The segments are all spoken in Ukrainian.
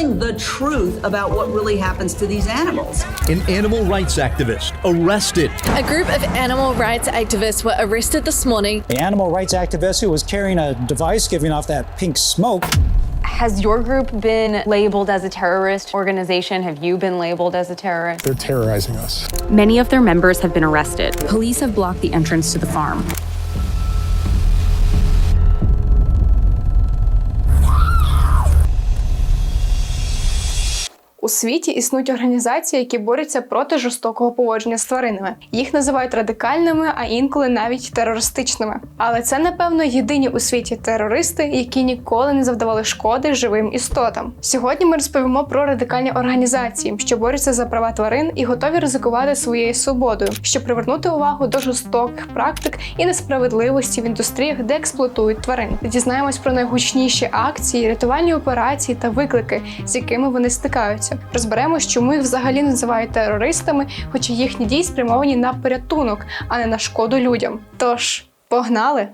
telling the truth about what really happens to these animals. An animal rights activist arrested. A group of animal rights activists were arrested this morning. The animal rights activist who was carrying a device giving off that pink smoke. Has your group been labeled as a terrorist organization? Have you been labeled as a terrorist? They're terrorizing us. Many of their members have been arrested. Police have blocked the entrance to the farm. Світі існують організації, які борються проти жорстокого поводження з тваринами. Їх називають радикальними, а інколи навіть терористичними. Але це, напевно, єдині у світі терористи, які ніколи не завдавали шкоди живим істотам. Сьогодні ми розповімо про радикальні організації, що борються за права тварин і готові ризикувати своєю свободою, щоб привернути увагу до жорстоких практик і несправедливості в індустріях, де експлуатують тварин. Дізнаємось про найгучніші акції, рятувальні операції та виклики, з якими вони стикаються. Розберемось, чому їх взагалі називають терористами, хоча їхні дії спрямовані на порятунок, а не на шкоду людям. Тож, погнали!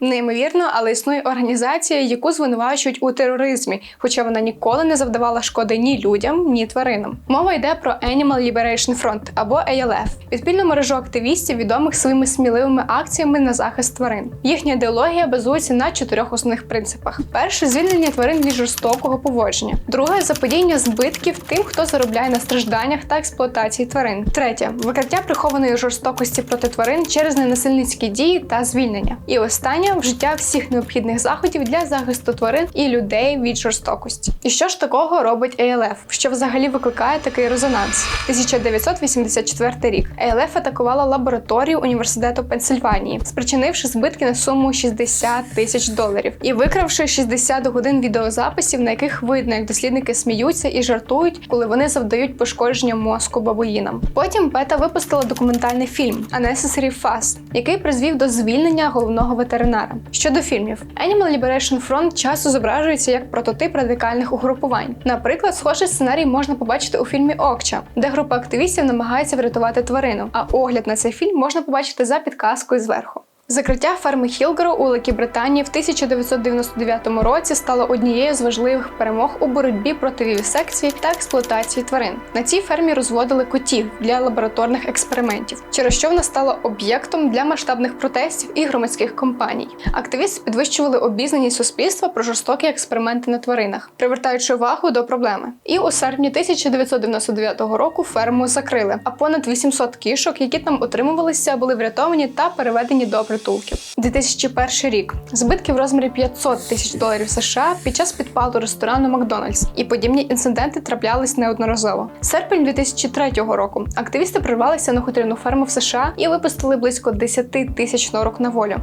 Неймовірно, але існує організація, яку звинувачують у тероризмі, хоча вона ніколи не завдавала шкоди ні людям, ні тваринам. Мова йде про Animal Liberation Front або ALF, підпільну мережу активістів, відомих своїми сміливими акціями на захист тварин. Їхня ідеологія базується на чотирьох основних принципах: перше звільнення тварин від жорстокого поводження, друге заподіяння збитків тим, хто заробляє на стражданнях та експлуатації тварин. Третє викриття прихованої жорстокості проти тварин через ненасильницькі дії та звільнення. І останнє вжиття всіх необхідних заходів для захисту тварин і людей від жорстокості. І що ж такого робить ALF, що взагалі викликає такий резонанс? 1984 рік ALF атакувала лабораторію університету Пенсильванії, спричинивши збитки на суму 60 тисяч доларів і викравши 60 годин відеозаписів, на яких видно, як дослідники сміються і жартують, коли вони завдають пошкодження мозку бабуїнам. Потім PETA випустила документальний фільм Unnecessary Fast, який призвів до звільнення головного ветеринара. Щодо фільмів, Animal Liberation Front часто зображується як прототип радикальних угрупувань. Наприклад, схожий сценарій можна побачити у фільмі Окча, де група активістів намагається врятувати тварину. А огляд на цей фільм можна побачити за підказкою зверху. Закриття ферми Хілгеру у Великій Британії в 1999 році стало однією з важливих перемог у боротьбі проти вівісекції та експлуатації тварин. На цій фермі розводили котів для лабораторних експериментів, через що вона стала об'єктом для масштабних протестів і громадських компаній. Активісти підвищували обізнаність суспільства про жорстокі експерименти на тваринах, привертаючи увагу до проблеми. І у серпні 1999 року ферму закрили, а понад 800 кішок, які там отримувалися, були врятовані та переведені до притулків. 2001 рік збитки в розмірі 500 тисяч доларів США під час підпалу ресторану Макдональдс, і подібні інциденти траплялись неодноразово. Серпень 2003 року активісти прорвалися на хуторяну ферму в США і випустили близько 10 тисяч норок на волю.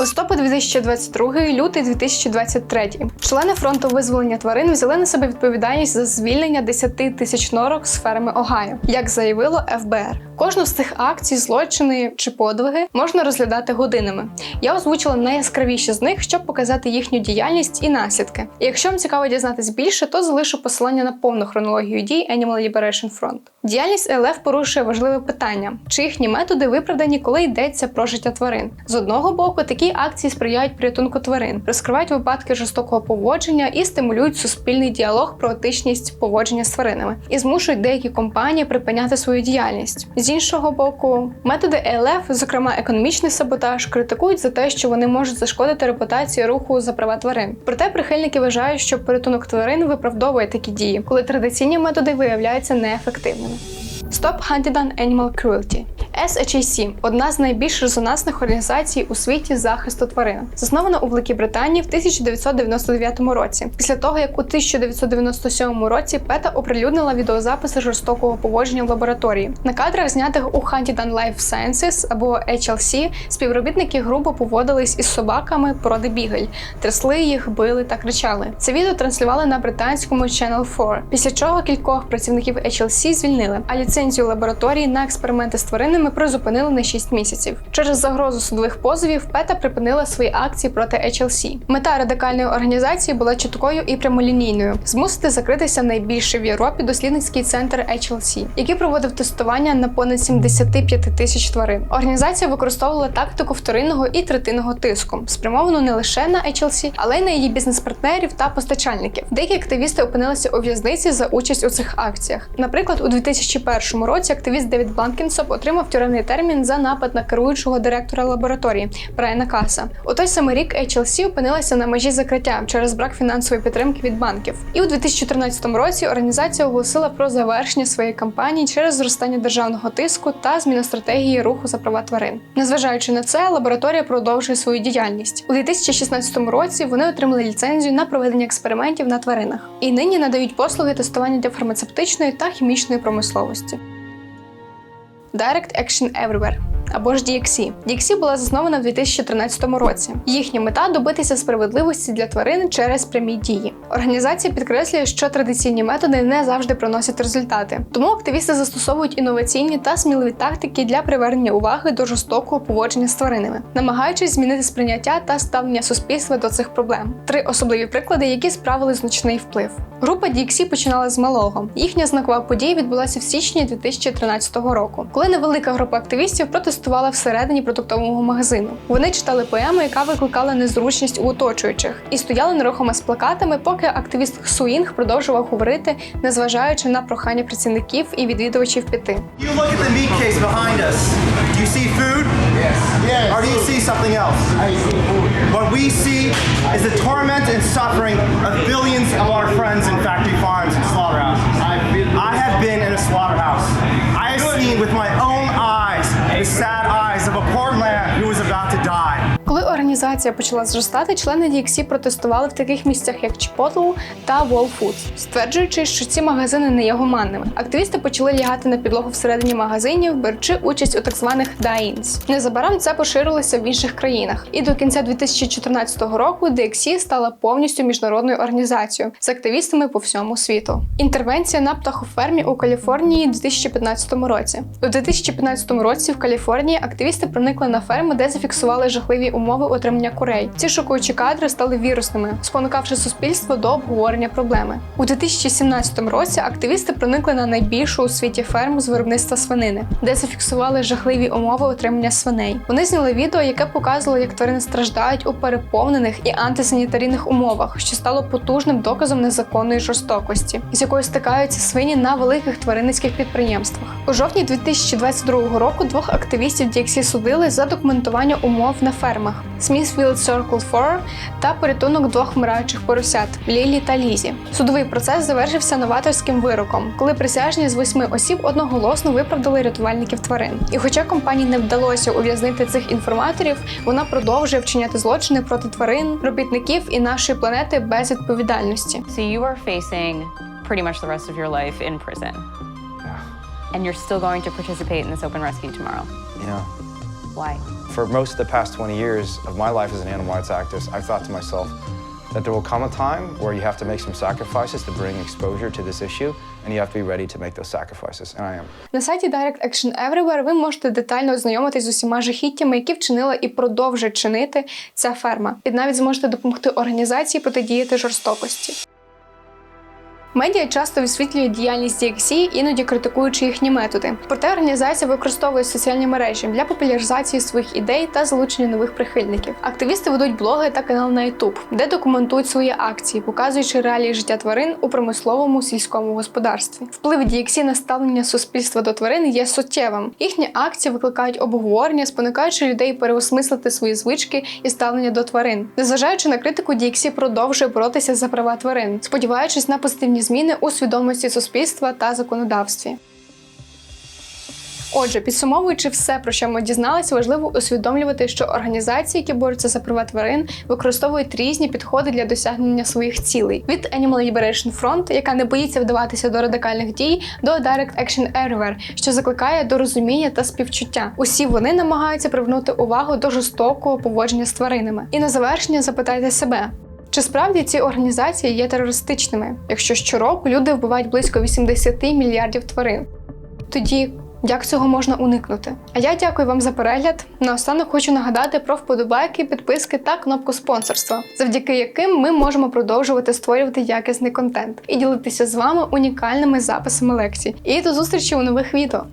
Листопад 2022, лютий 2023. Члени фронту визволення тварин взяли на себе відповідальність за звільнення 10 тисяч норок з ферми Огайо, як заявило ФБР. Кожну з цих акцій, злочини чи подвиги можна розглядати годинами. Я озвучила найяскравіші з них, щоб показати їхню діяльність і наслідки. І якщо вам цікаво дізнатись більше, то залишу посилання на повну хронологію дій Animal Liberation Front. Діяльність ЛФ порушує важливе питання: чи їхні методи виправдані, коли йдеться про життя тварин? З одного боку, такі акції сприяють порятунку тварин, розкривають випадки жорстокого поводження і стимулюють суспільний діалог про етичність поводження з тваринами і змушують деякі компанії припиняти свою діяльність. З іншого боку, методи ЕЛФ, зокрема економічний саботаж, критикують за те, що вони можуть зашкодити репутації руху за права тварин. Проте прихильники вважають, що порятунок тварин виправдовує такі дії, коли традиційні методи виявляються неефективними. Stop Hunted on Animal Cruelty. SHAC – одна з найбільш резонансних організацій у світі захисту тварин, заснована у Великій Британії в 1999 році. Після того, як у 1997 році PETA оприлюднила відеозаписи жорстокого поводження в лабораторії. На кадрах, знятих у Hunted on Life Sciences або HLC, співробітники грубо поводились із собаками породи бігель, трясли їх, били та кричали. Це відео транслювали на британському Channel 4, після чого кількох працівників HLC звільнили, а ліцензію лабораторії на експерименти з тваринами призупинили на 6 місяців. Через загрозу судових позовів ПЕТА припинила свої акції проти HLC. Мета радикальної організації була чіткою і прямолінійною змусити закритися найбільший в Європі дослідницький центр HLC, який проводив тестування на понад 75 тисяч тварин. Організація використовувала тактику вторинного і третинного тиску, спрямовану не лише на HLC, але й на її бізнес-партнерів та постачальників. Деякі активісти опинилися у в'язниці за участь у цих акціях. Наприклад, у 2001 році активіст Девід Бланкінсоп отримав тюремний термін за напад на керуючого директора лабораторії Брайана Каса. У той самий рік HLC опинилася на межі закриття через брак фінансової підтримки від банків. І у 2014 році організація оголосила про завершення своєї кампанії через зростання державного тиску та зміну стратегії руху за права тварин. Незважаючи на це, лабораторія продовжує свою діяльність. У 2016 році вони отримали ліцензію на проведення експериментів на тваринах і нині надають послуги тестування для фармацевтичної та хімічної промисловості. Direct Action Everywhere або ж DXC. DXC була заснована в 2013 році. Їхня мета добитися справедливості для тварин через прямі дії. Організація підкреслює, що традиційні методи не завжди приносять результати. Тому активісти застосовують інноваційні та сміливі тактики для привернення уваги до жорстокого поводження з тваринами, намагаючись змінити сприйняття та ставлення суспільства до цих проблем. Три особливі приклади, які справили значний вплив. Група DXC починала з малого. Їхня знакова подія відбулася в січні 2013 року, коли невелика група активістів протестувала всередині продуктового магазину. Вони читали поему, яка викликала незручність у оточуючих, і стояли нерухомо з плакатами, поки активіст Суїнг продовжував говорити, незважаючи на прохання працівників і відвідувачів піти. You look at the meat case behind us. You see food? Yes. Yes. Or do you see something else? I see food. What we see is the torment and suffering of billions of our friends in factory farms and slaughterhouses. I have been in a slaughterhouse. I have seen with my own eyes the sad eyes of a poor lamb who організація почала зростати, члени DXC протестували в таких місцях, як Chipotle та Whole Foods, стверджуючи, що ці магазини не є гуманними. Активісти почали лягати на підлогу всередині магазинів, беручи участь у так званих die-ins. Незабаром це поширилося в інших країнах, і до кінця 2014 року DXC стала повністю міжнародною організацією з активістами по всьому світу. Інтервенція на птахофермі у Каліфорнії у 2015 році. У 2015 році в Каліфорнії активісти проникли на ферму, де зафіксували жахливі умови отримання курей. Ці шокуючі кадри стали вірусними, спонукавши суспільство до обговорення проблеми. У 2017 році активісти проникли на найбільшу у світі ферму з виробництва свинини, де зафіксували жахливі умови отримання свиней. Вони зняли відео, яке показувало, як тварини страждають у переповнених і антисанітарійних умовах, що стало потужним доказом незаконної жорстокості, з якою стикаються свині на великих тваринницьких підприємствах. У жовтні 2022 року двох активістів DXC судили за документування умов на фермах Smithfield Circle 4 та порятунок двох вмираючих поросят Лілі та Лізі. Судовий процес завершився новаторським вироком, коли присяжні з восьми осіб одноголосно виправдали рятувальників тварин. І хоча компанії не вдалося ув'язнити цих інформаторів, вона продовжує вчиняти злочини проти тварин, робітників і нашої планети без відповідальності. So you are facing pretty much the rest of your life in prison. And you're still going to participate in this open rescue tomorrow. Yeah. Why? For most of the past 20 years of my life as an animal rights activist, I've thought to myself that there will come a time where you have to make some sacrifices to bring exposure to this issue, and you have to be ready to make those sacrifices, and I am. На сайті Direct Action Everywhere ви можете детально ознайомитись з усіма жахіттями, які вчинила і продовжує чинити ця ферма. І навіть зможете допомогти організації протидіяти жорстокості. Медіа часто висвітлюють діяльність DXC, іноді критикуючи їхні методи. Проте організація використовує соціальні мережі для популяризації своїх ідей та залучення нових прихильників. Активісти ведуть блоги та канал на YouTube, де документують свої акції, показуючи реалії життя тварин у промисловому сільському господарстві. Вплив DXC на ставлення суспільства до тварин є суттєвим. Їхні акції викликають обговорення, спонукаючи людей переосмислити свої звички і ставлення до тварин. Незважаючи на критику, DXC продовжує боротися за права тварин, сподіваючись на позитивні зміни у свідомості суспільства та законодавстві. Отже, підсумовуючи все, про що ми дізналися, важливо усвідомлювати, що організації, які борються за права тварин, використовують різні підходи для досягнення своїх цілей від Animal Liberation Front, яка не боїться вдаватися до радикальних дій, до Direct Action Everywhere, що закликає до розуміння та співчуття. Усі вони намагаються привернути увагу до жорстокого поводження з тваринами. І на завершення запитайте себе. Чи справді ці організації є терористичними, якщо щороку люди вбивають близько 80 мільярдів тварин? Тоді як цього можна уникнути? А я дякую вам за перегляд. Наостанок хочу нагадати про вподобайки, підписки та кнопку спонсорства, завдяки яким ми можемо продовжувати створювати якісний контент і ділитися з вами унікальними записами лекцій. І до зустрічі у нових відео.